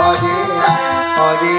হরে হরে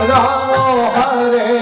राम हरे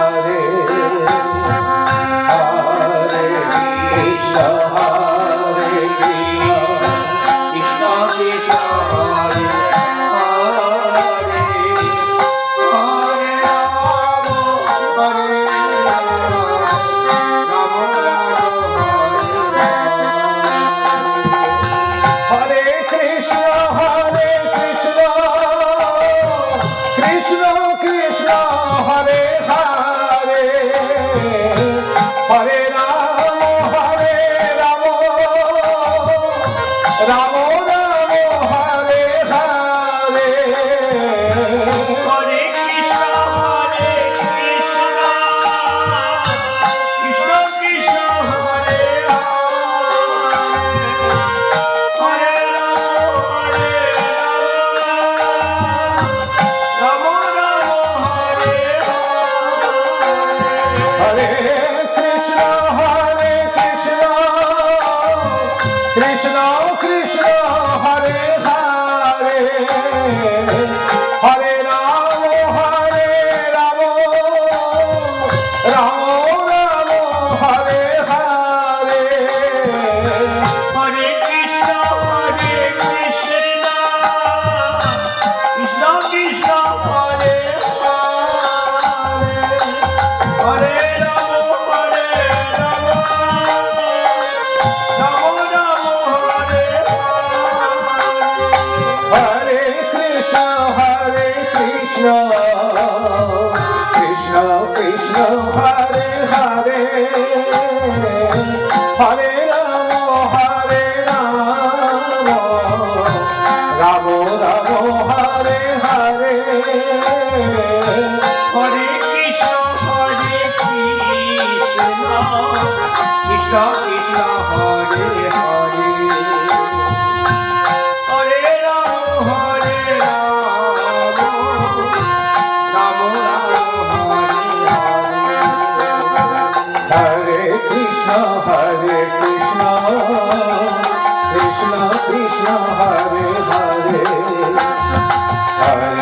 parede. है Hallelujah.